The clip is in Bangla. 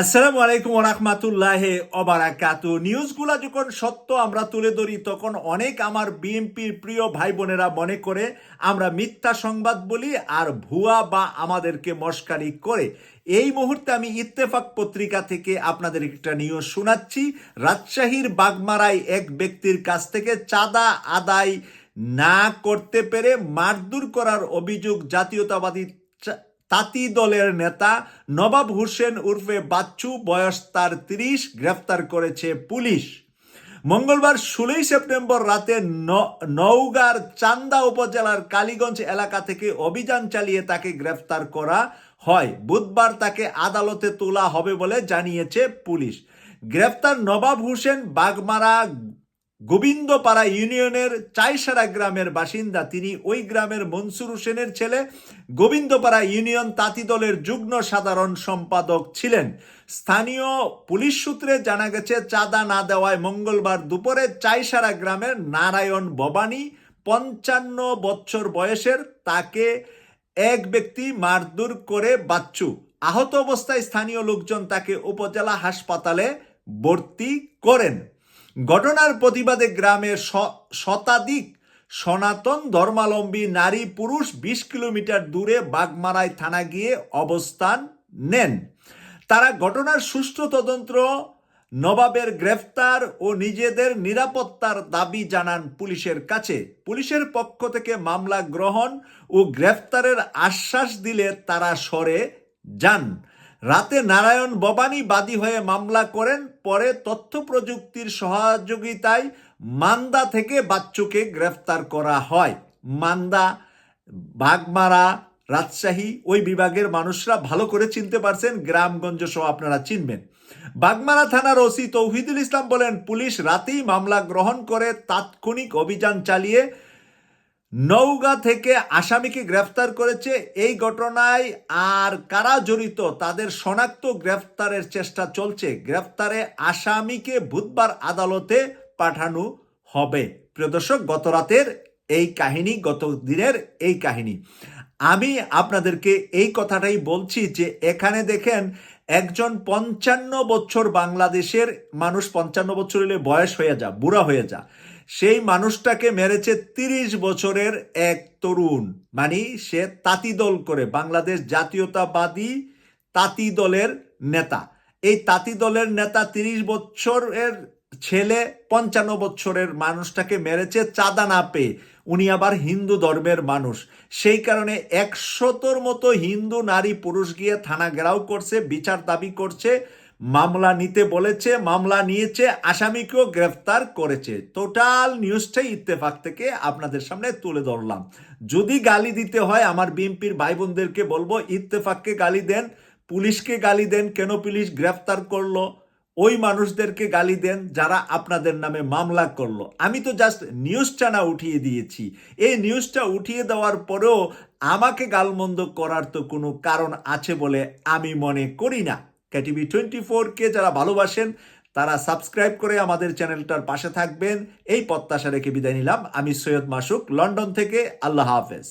আসসালামু আলাইকুম রহমাতুল্লাহ অবারাকাতু নিউজগুলা যখন সত্য আমরা তুলে ধরি, তখন অনেক আমার বিএনপির প্রিয় ভাই বোনেরা মনে করে, আমরা মিথ্যা সংবাদ বলি আর ভুয়া বা আমাদেরকে মস্কারি করে। এই মুহূর্তে আমি ইত্তেফাক পত্রিকা থেকে আপনাদের একটা নিউজ শোনাচ্ছি। রাজশাহীর বাগমারায় এক ব্যক্তির কাছ থেকে চাঁদা আদায় না করতে পেরে মারদুর করার অভিযোগ জাতীয়তাবাদী তাঁতি দলের নেতা নবাব হোসেন উর্ফে বাচ্চু, বয়স তার তিরিশ, গ্রেফতার করেছে পুলিশ। মঙ্গলবার ষোলোই সেপ্টেম্বর রাতে নওগাঁর চান্দা উপজেলার কালীগঞ্জ এলাকা থেকে অভিযান চালিয়ে তাকে গ্রেফতার করা হয়। বুধবার তাকে আদালতে তোলা হবে বলে জানিয়েছে পুলিশ। গ্রেফতার নবাব হোসেন বাগমারা গোবিন্দপাড়া ইউনিয়নের চাইসারা গ্রামের বাসিন্দা। তিনি ওই গ্রামের মনসুর হোসেনের ছেলে। গোবিন্দপাড়া ইউনিয়ন তাঁতি দলের যুগ্ম সাধারণ সম্পাদক ছিলেন। স্থানীয় পুলিশ সূত্রে জানা গেছে, চাঁদা না দেওয়ায় মঙ্গলবার দুপুরে চাইসারা গ্রামের নারায়ণ ভবানী, পঞ্চান্ন বছর বয়সের, তাকে এক ব্যক্তি মারধর করে বাচ্চু। আহত অবস্থায় স্থানীয় লোকজন তাকে উপজেলা হাসপাতালে ভর্তি করেন। ঘটনার প্রতিবাদে গ্রামের শতাধিক সনাতন ধর্মাবলম্বী নারী পুরুষ বিশ কিলোমিটার দূরে বাগমারাই থানা গিয়ে অবস্থান নেন। তারা ঘটনার সুষ্ঠু তদন্ত, নবাবের গ্রেফতার ও নিজেদের নিরাপত্তার দাবি জানান পুলিশের কাছে। পুলিশের পক্ষ থেকে মামলা গ্রহণ ও গ্রেফতারের আশ্বাস দিলে তারা সরে যান। রাতে নারায়ণ ববানী বাদী হয়ে মামলা করেন, পরে তথ্য প্রযুক্তির সহযোগিতায় মান্দা থেকে বাচ্চুকে গ্রেফতার করা হয়। মান্দা, বাগমারা, রাজশাহী, ওই বিভাগের মানুষরা ভালো করে চিনতে পারছেন, গ্রামগঞ্জ সহ আপনারা চিনবেন। বাগমারা থানার ওসি তৌহিদুল ইসলাম বলেন, পুলিশ রাতেই মামলা গ্রহণ করে, তাৎক্ষণিক অভিযান চালিয়ে নওগাঁ থেকে আসামিকে গ্রেফতার করেছে এই ঘটনায় আর কারা জড়িত তাদের শনাক্ত গ্রেফতারের চেষ্টা চলছে। গ্রেফতারে আসামিকে বুধবার আদালতে পাঠানো হবে। প্রিয় দর্শক, গত রাতের এই কাহিনী, গত দিনের এই কাহিনী। আমি আপনাদেরকে এই কথাটাই বলছি যে এখানে দেখেন, একজন পঞ্চান্ন বছর বাংলাদেশের মানুষ, পঞ্চান্ন বছর হলে বয়স হয়ে যা, বুড়া হয়ে যা। সেই মানুষটাকে মেরেছে তিরিশ বছরের এক তরুণ। মানে সে তাঁতি দল করে, বাংলাদেশ জাতীয়তাবাদী তাঁতি দলের নেতা। এই তাঁতি দলের নেতা তিরিশ বছরের ছেলে পঞ্চান্ন বছরের মানুষটাকে মেরেছে চাঁদা না পেয়ে। উনি আবার হিন্দু ধর্মের মানুষ। সেই কারণে একশতর মতো হিন্দু নারী পুরুষ গিয়ে থানা ঘেরাও করছে, বিচার দাবি করছে। মামলা নিতে বলেছে, মামলা নিয়েছে, আসামিকেও গ্রেফতার করেছে। টোটাল নিউজটাই ইত্তেফাক থেকে আপনাদের সামনে তুলে ধরলাম। যদি গালি দিতে হয়, আমার বিএনপির ভাই বোনদেরকে বলব, ইত্তেফাককে গালি দেন, পুলিশকে গালি দেন, কেন পুলিশ গ্রেফতার করল, ওই মানুষদেরকে গালি দেন যারা আপনাদের নামে মামলা করল। আমি তো জাস্ট নিউজটা না উঠিয়ে দিয়েছি। এই নিউজটা উঠিয়ে দেওয়ার পরেও আমাকে গালমন্দ করার তো কোনো কারণ আছে বলে আমি মনে করি না। ক্যাটিভি টোয়েন্টি ফোরকে যারা ভালোবাসেন, তারা সাবস্ক্রাইব করে আমাদের চ্যানেলটার পাশে থাকবেন। এই প্রত্যাশা রেখে বিদায় নিলাম। আমি সৈয়দ মাসুক, লন্ডন থেকে। আল্লাহ হাফেজ।